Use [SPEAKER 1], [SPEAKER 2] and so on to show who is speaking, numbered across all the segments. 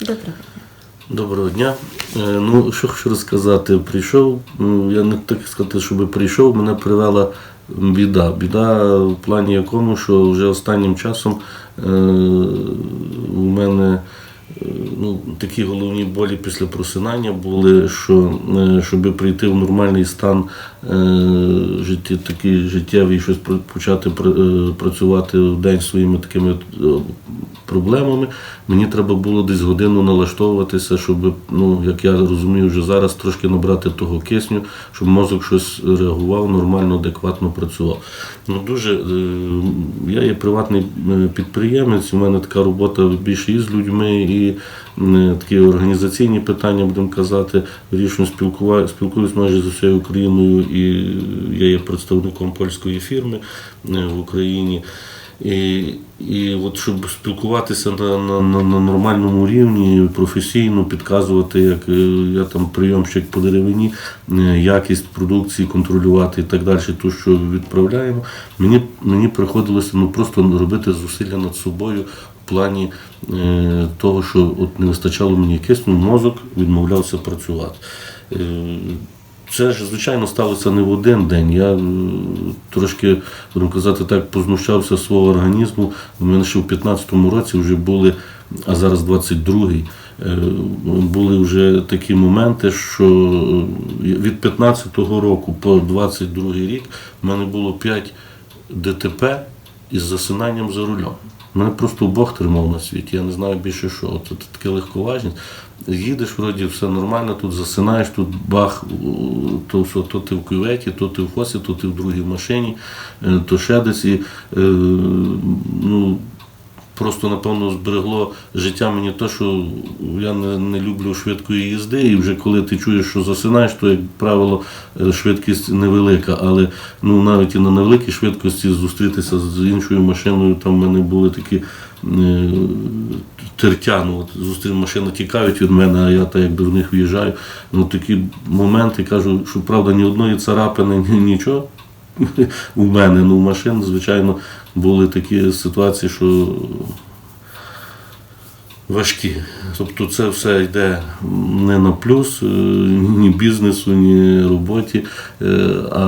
[SPEAKER 1] Доброго.
[SPEAKER 2] Доброго дня. Е, Ну, що хочу розказати, прийшов, ну, я не так сказати, щоб прийшов, мене привела біда. Біда в плані якому, що вже останнім часом е, у мене ну, такі головні болі після просинання були, що е, щоб прийти в нормальний стан е, житті, такий життєвий, щось почати е, працювати в день своїми такими проблемами, мені треба було десь годину налаштовуватися, щоб, ну, як я розумію, вже зараз трошки набрати того кисню, щоб мозок щось реагував, нормально, адекватно працював. Ну, дуже, я є приватний підприємець, у мене така робота більше і з людьми, і такі організаційні питання, будемо казати, вирішую спілкува- спілкуюсь майже з усією Україною, і я є представником польської фірми е, в Україні. І, і от щоб спілкуватися на, на, на, на нормальному рівні, професійно, підказувати, як е, я там прийомщик по деревині, е, якість продукції контролювати і так далі, ту, що відправляємо, мені, мені приходилося ну, просто робити зусилля над собою плані е, того, що от не вистачало мені кисню, мозок відмовлявся працювати. Е, це ж, звичайно, сталося не в один день. Я трошки, будемо казати так, познущався свого організму. У мене ще в 15-му році вже були, а зараз 22-й, е, були вже такі моменти, що е, від 15-го року по 22-й рік в мене було 5 ДТП із засинанням за рулем. Мене просто Бог тримав на світі, я не знаю більше що. От, от таке легковажність. Їдеш, вроді все нормально, тут засинаєш, тут бах, то, все, то ти в кюветі, то ти в фосі, то ти в другій машині, е, то ще десь. І, е, ну, просто, напевно, зберегло життя мені те, що я не, не люблю швидкої їзди, і вже коли ти чуєш, що засинаєш, то, як правило, е, швидкість невелика. Але ну, навіть і на невеликій швидкості зустрітися з іншою машиною, там в мене були такі е, тертя, ну, от зустрів машини тікають від мене, а я так якби в них в'їжджаю. Ну, такі моменти кажу, що правда ні одної царапини, ні, нічого у мене. Ну, у машин, звичайно, були такі ситуації, що важкі. Тобто це все йде не на плюс, е, ні бізнесу, ні роботі. Е, А,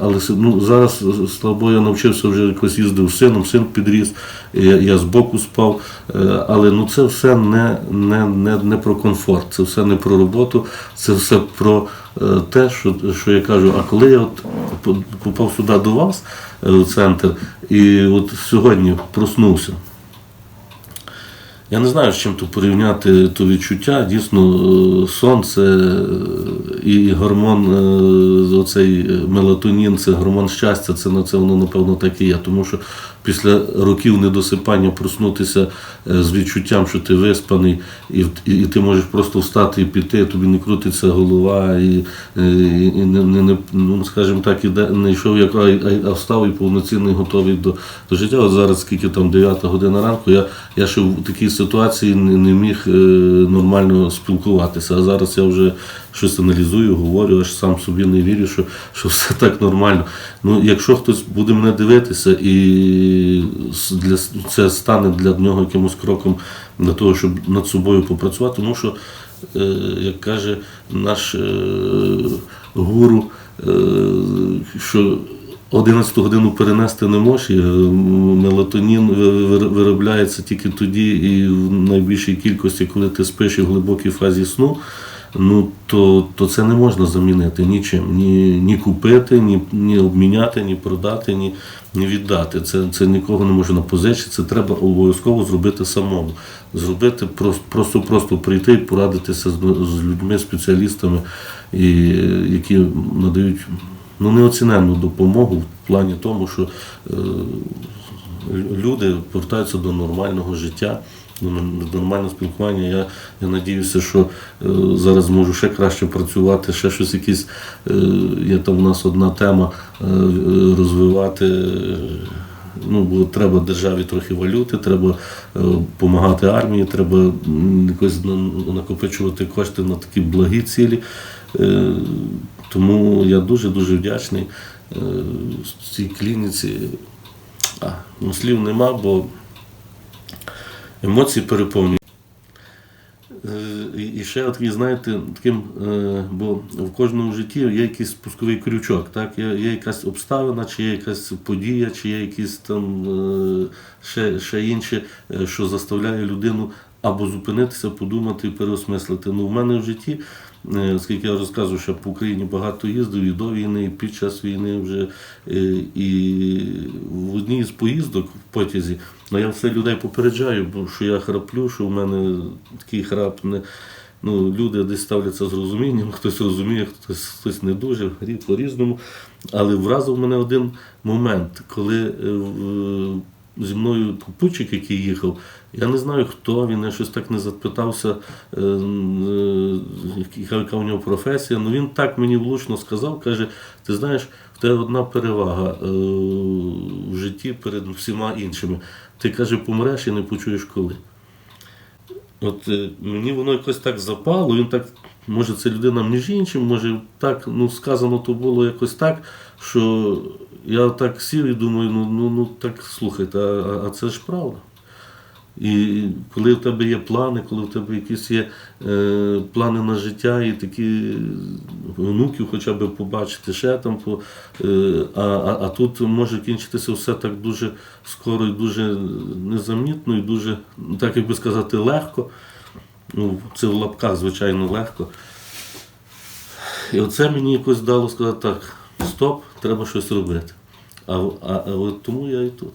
[SPEAKER 2] але ну, зараз, слава я навчився вже якось їздив сином, син підріс, я, збоку спав. Е, Але ну, це все не, не, не, не про комфорт, це все не про роботу, це все про те, що, що я кажу, а коли я от по- попав сюди до вас, центр, і от сьогодні проснувся. Я не знаю, з чим тут порівняти то відчуття. Дійсно, е, сон це е, і гормон, е, оцей мелатонін, це гормон щастя, це на це воно напевно так і є. Тому що після років недосипання проснутися з відчуттям, що ти виспаний, і, і, і ти можеш просто встати і піти, тобі не крутиться голова, і, і, і не, не, ну, скажімо так, іде, не йшов як а- а встав і повноцінний готовий до, до життя. От зараз, скільки там 9 година ранку, я, я ще в такій ситуації не, міг е, нормально спілкуватися. А зараз я вже щось аналізую, говорю, аж сам собі не вірю, що, що все так нормально. Ну, якщо хтось буде мене дивитися і для, це стане для нього якимось кроком для того, щоб над собою попрацювати, тому що, е, як каже наш е, гуру, що 11 годину перенести не можеш, і, е, мелатонін ви- виробляється тільки тоді і в найбільшій кількості, коли ти спиш і в глибокій фазі сну. Ну то, то це не можна замінити нічим. Ні, ні купити, ні, ні обміняти, ні продати, ні, ні віддати. Це, це нікого не можна позичити. Це треба обов'язково зробити самому. Зробити просто, просто, просто прийти і порадитися з, з людьми, спеціалістами, і, які надають ну, неоціненну допомогу в плані тому, що е, люди повертаються до нормального життя, до нормального спілкування. Я, я надіюся, що е, зараз зможу ще краще працювати, ще щось якісь. Е, є там у нас одна тема е, е, розвивати. е, Ну, бо треба державі трохи валюти, треба допомагати армії, треба якось накопичувати кошти на такі благі цілі. Е, Тому я дуже-дуже вдячний е, цій клініці. А, ну, слів нема, бо емоції переповнюють. Е, І ще такий, знаєте, таким, е, бо в кожному житті є якийсь спусковий крючок, так? Є, є якась обставина, чи є якась подія, чи є якісь там ще, ще інше, що заставляє людину або зупинитися, подумати переосмислити. Ну, в мене в житті, оскільки я розказую, що по Україні багато їздив і до війни, і під час війни вже. е, І в одній з поїздок в потязі, ну я все людей попереджаю, бо що я храплю, що в мене такий храп не. Ну, люди десь ставляться з розумінням, хтось розуміє, хтось, хтось не дуже, рі- по-різному. Але вразив мене один момент, коли е, зі мною попутчик, який їхав, я не знаю, хто він, я щось так не запитався, е, е, яка у нього професія. Ну він так мені влучно сказав, каже: ти знаєш, в тебе одна перевага е, в житті перед всіма іншими. Ти каже, помреш і не почуєш коли. От мені воно якось так запало, він так, може, це людина між іншим, може, так, ну, сказано то було якось так, що я так сів і думаю, ну, ну, ну так слухайте, а, а- це ж правда. І коли в тебе є плани, коли в тебе якісь є е, плани на життя і такі внуків хоча б побачити ще там, по, е, а, а, а тут може кінчитися все так дуже скоро і дуже незамітно, і дуже, так як би сказати, легко. Ну, це в лапках, звичайно, легко. І оце мені якось дало сказати, так, стоп, треба щось робити. А, а, а от тому я і тут.